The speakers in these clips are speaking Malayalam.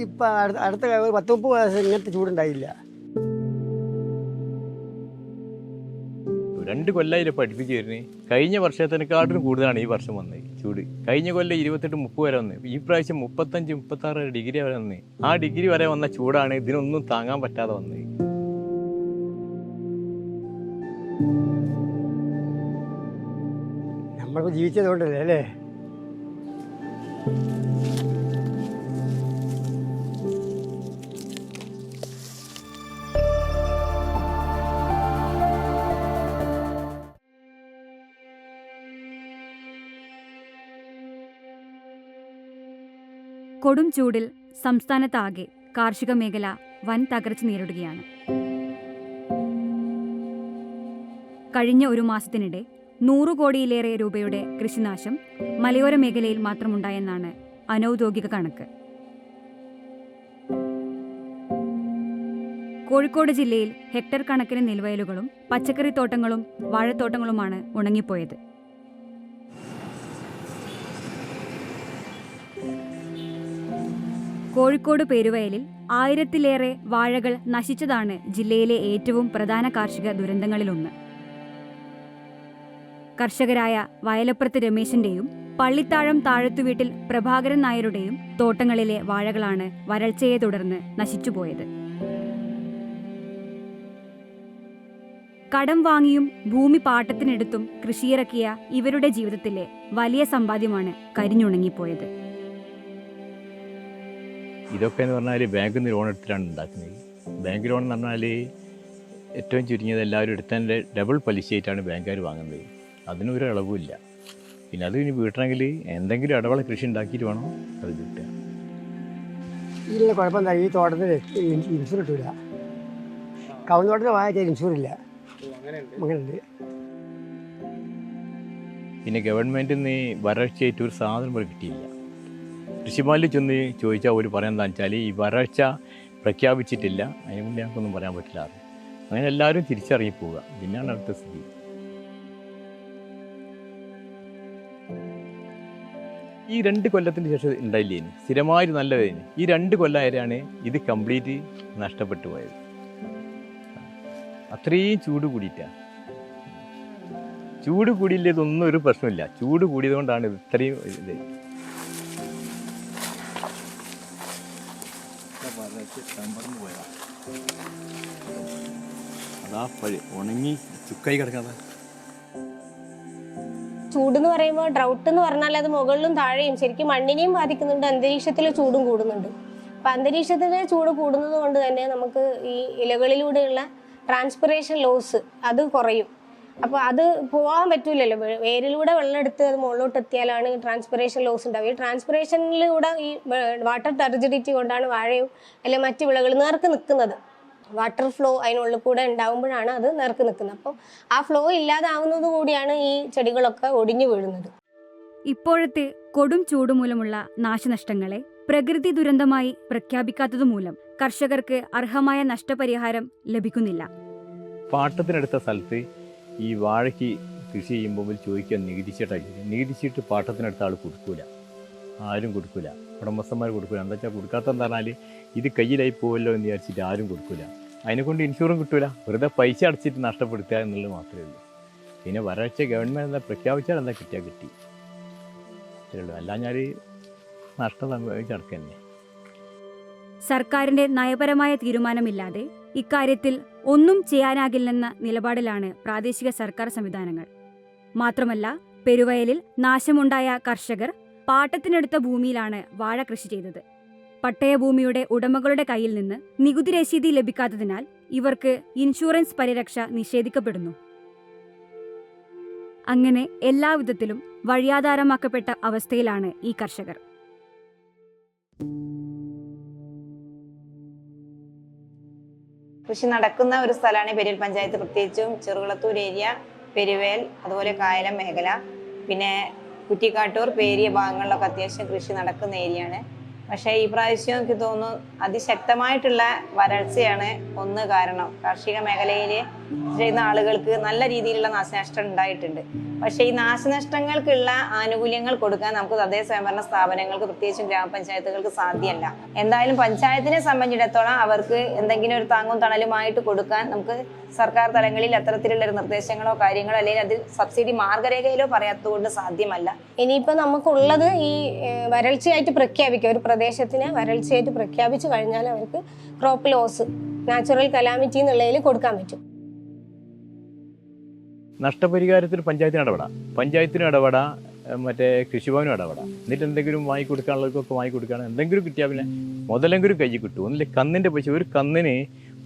ഇപ്പം അടുത്ത അടുത്ത ഒരു പത്ത് മുപ്പത് വയസ്സ് ഇങ്ങനത്തെ ചൂടുണ്ടായില്ല. രണ്ട് കൊല്ലായില്ല പഠിപ്പിച്ചു വരുന്നത് കഴിഞ്ഞ വർഷത്തിനെക്കാട്ടിലും കൂടുതലാണ് ഈ വർഷം വന്നത് ചൂട്. കഴിഞ്ഞ കൊല്ലം ഇരുപത്തെട്ട് മുപ്പത് വരെ വന്ന്. ഈ പ്രാവശ്യം മുപ്പത്തഞ്ച് മുപ്പത്താറ് ഡിഗ്രി വരെ വന്ന്. ആ ഡിഗ്രി വരെ വന്ന ചൂടാണ് ഇതിനൊന്നും താങ്ങാൻ പറ്റാതെ വന്നത് നമ്മളിപ്പോൾ ജീവിച്ചതുകൊണ്ടല്ലേ അല്ലേ? കൊടും ചൂടിൽ സംസ്ഥാനത്താകെ കാർഷിക മേഖല വൻ തകർച്ച നേരിടുകയാണ്. കഴിഞ്ഞ ഒരു മാസത്തിനിടെ നൂറു കോടിയിലേറെ രൂപയുടെ കൃഷിനാശം മലയോര മേഖലയിൽ മാത്രമുണ്ടായെന്നാണ് അനൗദ്യോഗിക കണക്ക്. കോഴിക്കോട് ജില്ലയിൽ ഹെക്ടർ കണക്കിന് നെൽവയലുകളും പച്ചക്കറിത്തോട്ടങ്ങളും വാഴത്തോട്ടങ്ങളുമാണ് ഉണങ്ങിപ്പോയത്. കോഴിക്കോട് പേരുവയലിൽ ആയിരത്തിലേറെ വാഴകൾ നശിച്ചതാണ് ജില്ലയിലെ ഏറ്റവും പ്രധാന കാർഷിക ദുരന്തങ്ങളിലൊന്ന്. കർഷകരായ വയലപ്പുറത്ത് രമേശിന്റെയും പള്ളിത്താഴം താഴത്തുവീട്ടിൽ പ്രഭാകരൻ നായരുടെയും തോട്ടങ്ങളിലെ വാഴകളാണ് വരൾച്ചയെ തുടർന്ന് നശിച്ചുപോയത്. കടം വാങ്ങിയും ഭൂമി പാട്ടത്തിനെടുത്തും കൃഷിയിറക്കിയ ഇവരുടെ ജീവിതത്തിലെ വലിയ സമ്പാദ്യമാണ് കരിഞ്ഞുണങ്ങിപ്പോയത്. ഇതൊക്കെ എന്ന് പറഞ്ഞാൽ ബാങ്കിൽ നിന്ന് ലോൺ എടുത്തിട്ടാണ് ഉണ്ടാക്കുന്നത്. ബാങ്ക് ലോൺ എന്ന് പറഞ്ഞാൽ ഏറ്റവും ചുരുങ്ങിയത് എല്ലാവരും എടുത്തതിന്റെ ഡബിൾ പലിശയായിട്ടാണ് ബാങ്കുകാർ വാങ്ങുന്നത്. അതിനൊരു ഇളവുമില്ല. പിന്നെ അത് ഇനി വീട്ടണമെങ്കിൽ എന്തെങ്കിലും ഇടവള കൃഷി ഉണ്ടാക്കിയിട്ട് വേണം? അത് കിട്ടുക. ഇല്ല കുഴപ്പമില്ല ഈ തോട്ടത്തിൽ ഇൻഷൂർ കിട്ടൂല കവുന്നോട്ടത്തിൽ വാങ്ങിച്ചാൽ ഇൻഷൂർ ഇല്ല. അങ്ങനെയുണ്ട്. പിന്നെ ഗവൺമെന്റിൽ നിന്ന് വരൾച്ചയായിട്ട് ഒരു സാധനം പോലെ കിട്ടിയില്ല. കൃഷിഭവനിൽ ചെന്ന് ചോദിച്ചാൽ അവർ പറയാൻ എന്താ വെച്ചാൽ ഈ വരൾച്ച പ്രഖ്യാപിച്ചിട്ടില്ല. അതിന് ഞങ്ങൾക്കൊന്നും പറയാൻ പറ്റില്ല. അങ്ങനെ എല്ലാവരും തിരിച്ചറിയി പോവുക പിന്നെയാണ് അടുത്ത സ്ഥിതി. ഈ രണ്ട് കൊല്ലത്തിന് ശേഷം ഉണ്ടായില്ലേ സ്ഥിരമായിട്ട് നല്ല ഈ രണ്ട് കൊല്ലമായാണ് ഇത് കംപ്ലീറ്റ് നഷ്ടപ്പെട്ടു പോയത്. അത്രയും ചൂട് കൂടിയിട്ടാണ് ചൂട് കൂടിയില്ല ഇതൊന്നും ഒരു പ്രശ്നമില്ല. ചൂട് കൂടിയത് കൊണ്ടാണ് ഇത് ഇത്രയും ഇത്. അതാ പഴി ഉണങ്ങി ചുക്കായി കിടക്കാതെ. ചൂട് എന്ന് പറയുമ്പോൾ ഡ്രൗട്ട് എന്ന് പറഞ്ഞാൽ അത് മുകളിലും താഴെയും ശരിക്കും മണ്ണിനെയും ബാധിക്കുന്നുണ്ട് അന്തരീക്ഷത്തിലെ ചൂടും കൂടുന്നുണ്ട്. അപ്പൊ അന്തരീക്ഷത്തിലെ ചൂട് കൂടുന്നത് കൊണ്ട് തന്നെ നമുക്ക് ഈ ഇലകളിലൂടെയുള്ള ട്രാൻസ്പിറേഷൻ ലോസ് അത് കുറയും. അപ്പോൾ അത് പോകാൻ പറ്റൂലല്ലോ വേരിലൂടെ വെള്ളം എടുത്ത് അത് മുകളിലോട്ട് എത്തിയാലാണ് ട്രാൻസ്പിറേഷൻ ലോസ് ഉണ്ടാവുക. ഈ ട്രാൻസ്പിറേഷനിലൂടെ ഈ വാട്ടർ ടെറിജിഡിറ്റി കൊണ്ടാണ് വാഴയും അല്ലെങ്കിൽ മറ്റു വിളകൾ നേർക്ക് നിൽക്കുന്നത്. വാട്ടർ ഫ്ലോ അതിനുള്ളിൽ കൂടെ ഉണ്ടാവുമ്പോഴാണ് അത് നേർക്ക് നിൽക്കുന്നത്. അപ്പോൾ ആ ഫ്ലോ ഇല്ലാതാവുന്നത് കൂടിയാണ് ഈ ചെടികളൊക്കെ ഒടിഞ്ഞു വീഴുന്നത്. ഇപ്പോഴത്തെ കൊടും ചൂട് മൂലമുള്ള നാശനഷ്ടങ്ങളെ പ്രകൃതി ദുരന്തമായി പ്രഖ്യാപിക്കാത്തതുമൂലം കർഷകർക്ക് അർഹമായ നഷ്ടപരിഹാരം ലഭിക്കുന്നില്ല. പാട്ടത്തിനെടുത്ത സ്ഥലത്ത് ഈ വാഴയ്ക്ക് കൃഷി ചെയ്യുമ്പോൾ ചോദിക്കാൻ നികുതിച്ചിട്ടാണ് നികുതിച്ചിട്ട് പാട്ടത്തിനെടുത്ത ആൾ കൊടുക്കൂല. ആരും കൊടുക്കില്ല ഉടമസ്ഥന്മാർ കൊടുക്കില്ല എന്താ വെച്ചാൽ കൊടുക്കാത്തെന്ന് പറഞ്ഞാൽ ഇത് കയ്യിലായി പോവല്ലോ എന്ന് വിചാരിച്ചിട്ട് ആരും കൊടുക്കില്ല അതിനെ കൊണ്ട് ഇൻഷുറും കിട്ടൂല. വെറുതെ പൈസ അടച്ചിട്ട് നഷ്ടപ്പെടുത്തുക എന്നുള്ളത് മാത്രമേ ഉള്ളൂ. പിന്നെ വരൾച്ച ഗവൺമെന്റ് എന്താ പ്രഖ്യാപിച്ചാൽ എന്താ കിട്ടിയാൽ കിട്ടി. അത്രേ ഉള്ളൂ. ഞാൻ നഷ്ടം സംഭവിച്ചടക്കന്നെ സർക്കാരിന്റെ നയപരമായ തീരുമാനമില്ലാതെ ഇക്കാര്യത്തിൽ ഒന്നും ചെയ്യാനാകില്ലെന്ന നിലപാടിലാണ് പ്രാദേശിക സർക്കാർ സംവിധാനങ്ങൾ. മാത്രമല്ല പെരുവയലിൽ നാശമുണ്ടായ കർഷകർ പാട്ടത്തിനെടുത്ത ഭൂമിയിലാണ് വാഴ കൃഷി ചെയ്തത്. പട്ടയഭൂമിയുടെ ഉടമകളുടെ കയ്യിൽ നിന്ന് നികുതി രശീതി ലഭിക്കാത്തതിനാൽ ഇവർക്ക് ഇൻഷുറൻസ് പരിരക്ഷ നിഷേധിക്കപ്പെടുന്നു. അങ്ങനെ എല്ലാവിധത്തിലും വഴിയാധാരമാക്കപ്പെട്ട അവസ്ഥയിലാണ് ഈ കർഷകർ. കൃഷി നടക്കുന്ന ഒരു സ്ഥലമാണ് പെരിയൽ പഞ്ചായത്ത്. പ്രത്യേകിച്ചും ചെറുകുളത്തൂർ ഏരിയ പെരുവേൽ അതുപോലെ കായലം മേഖല പിന്നെ കുറ്റിക്കാട്ടൂർ പേരിയ ഭാഗങ്ങളിലൊക്കെ അത്യാവശ്യം കൃഷി നടക്കുന്ന ഏരിയയാണ്. പക്ഷേ ഈ പ്രാവശ്യം എനിക്ക് തോന്നുന്നു അതിശക്തമായിട്ടുള്ള വരൾച്ചയാണ് ഒന്ന് കാരണം. കാർഷിക മേഖലയിൽ ചെയ്യുന്ന ആളുകൾക്ക് നല്ല രീതിയിലുള്ള നാശനഷ്ടം ഉണ്ടായിട്ടുണ്ട്. പക്ഷേ ഈ നാശനഷ്ടങ്ങൾക്കുള്ള ആനുകൂല്യങ്ങൾ കൊടുക്കാൻ നമുക്ക് തദ്ദേശ സ്വയംഭരണ സ്ഥാപനങ്ങൾക്ക് പ്രത്യേകിച്ചും ഗ്രാമപഞ്ചായത്തുകൾക്ക് സാധ്യമല്ല. എന്തായാലും പഞ്ചായത്തിനെ സംബന്ധിച്ചിടത്തോളം അവർക്ക് എന്തെങ്കിലും ഒരു താങ്ങും തണലുമായിട്ട് കൊടുക്കാൻ നമുക്ക് സർക്കാർ തലങ്ങളിൽ അത്തരത്തിലുള്ള ഒരു നിർദ്ദേശങ്ങളോ കാര്യങ്ങളോ അല്ലെങ്കിൽ അതിൽ സബ്സിഡി മാർഗരേഖയിലോ പറയാത്തതുകൊണ്ട് സാധ്യമല്ല. ഇനിയിപ്പോൾ നമുക്കുള്ളത് ഈ വരൾച്ചയായിട്ട് പ്രഖ്യാപിക്കുക. ഒരു പ്രദേശത്തിനെ വരൾച്ചയായിട്ട് പ്രഖ്യാപിച്ചു കഴിഞ്ഞാൽ അവർക്ക് ക്രോപ്പ് ലോസ് നാച്ചുറൽ കലാമിറ്റി എന്നുള്ളതിൽ കൊടുക്കാൻ പറ്റും. നഷ്ടപരിഹാരത്തിന് പഞ്ചായത്തിന് ഇടപെടാം. പഞ്ചായത്തിന് ഇടപെടാം മറ്റേ കൃഷിഭവനും ഇടപെടാം. എന്നിട്ട് എന്തെങ്കിലും വാങ്ങി കൊടുക്കാനുള്ളവർക്കൊക്കെ വാങ്ങി കൊടുക്കുകയാണ് എന്തെങ്കിലും കിട്ടിയാൽ പിന്നെ മുതലെങ്കിലും കയ്യിൽ കിട്ടും. ഒന്നില്ല കന്നിന്റെ പൈസ ഒരു കന്നിന്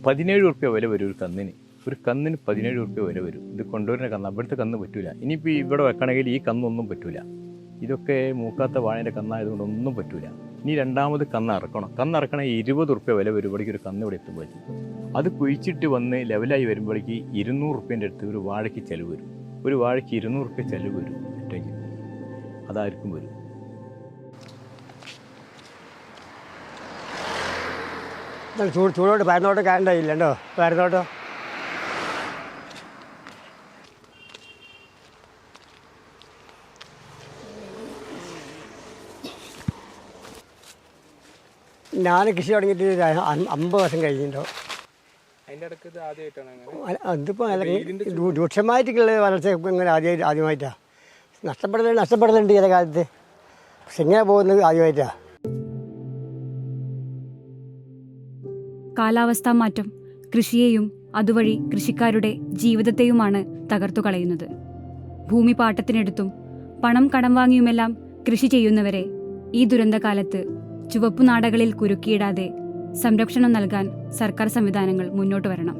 പതിനേഴ് റുപ്യ വില വരും ഒരു കന്നിന്. ഒരു കന്നിന് പതിനേഴ് റുപ്യ വില വരും. ഇത് കൊണ്ടുവരുന്ന കന്ന് അവിടുത്തെ കന്ന് പറ്റൂല. ഇനിയിപ്പോൾ ഇവിടെ വെക്കണമെങ്കിൽ ഈ കന്നൊന്നും പറ്റൂല. ഇതൊക്കെ മൂക്കാത്ത വാഴേന്റെ കന്നായതുകൊണ്ട് ഒന്നും പറ്റൂല. ഇനി രണ്ടാമത് കന്നറക്കണം. കന്നറക്കണ ഇരുപത് റുപ്യ വില വരും ഇവിടേക്ക് ഒരു കന്ന് ഇവിടെ എത്തുമ്പോഴേക്കും അത് കുഴിച്ചിട്ട് വന്ന് ലെവലായി വരുമ്പോഴേക്ക് ഇരുന്നൂറ് ഉറുപ്പ്യന്റെ അടുത്ത് ഒരു വാഴയ്ക്ക് ചിലവ് വരും. ഒരു വാഴയ്ക്ക് ഇരുന്നൂറ് റുപ്യ ചിലവ് വരും. ഒറ്റയ്ക്ക്. അതായിരിക്കും വരും. ചൂട് ചൂടോട്ട് പരന്നോട്ടം കാരണ്ടായില്ല കേട്ടോ പരന്നോട്ടം. ഞാൻ കൃഷി തുടങ്ങിയിട്ട് ഒരു അമ്പത് വർഷം കഴിഞ്ഞിട്ടുണ്ടോ അതിപ്പോൾ രൂക്ഷമായിട്ടുള്ള വളർച്ച ഇങ്ങനെ ആദ്യമായിട്ട്. ആദ്യമായിട്ടാണ് നഷ്ടപ്പെടലുണ്ട് നഷ്ടപ്പെടലുണ്ട് ചില കാലത്ത്. പക്ഷെ ഇങ്ങനെ പോകുന്നത് ആദ്യമായിട്ടാണ് കാലാവസ്ഥാ മാറ്റം കൃഷിയെയും അതുവഴി കൃഷിക്കാരുടെ ജീവിതത്തെയുമാണ് തകർത്തു കളയുന്നത്. ഭൂമി പാട്ടത്തിനെടുത്തും പണം കടം വാങ്ങിയുമെല്ലാം കൃഷി ചെയ്യുന്നവരെ ഈ ദുരന്തകാലത്ത് ചുവപ്പുനാടകളിൽ കുരുക്കിയിടാതെ സംരക്ഷണം നൽകാൻ സർക്കാർ സംവിധാനങ്ങൾ മുന്നോട്ട് വരണം.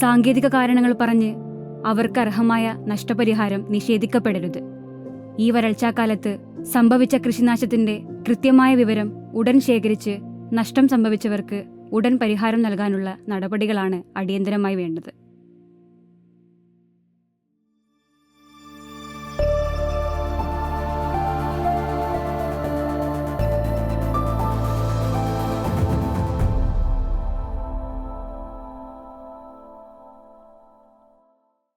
സാങ്കേതിക കാരണങ്ങൾ പറഞ്ഞ് അവർക്ക് അർഹമായ നഷ്ടപരിഹാരം നിഷേധിക്കപ്പെടരുത്. ഈ വരൾച്ചാക്കാലത്ത് സംഭവിച്ച കൃഷിനാശത്തിന്റെ കൃത്യമായ വിവരം ഉടൻ ശേഖരിച്ച് നഷ്ടം സംഭവിച്ചവർക്ക് ഉടൻ പരിഹാരം നൽകാനുള്ള നടപടികളാണ് അടിയന്തരമായി വേണ്ടത്.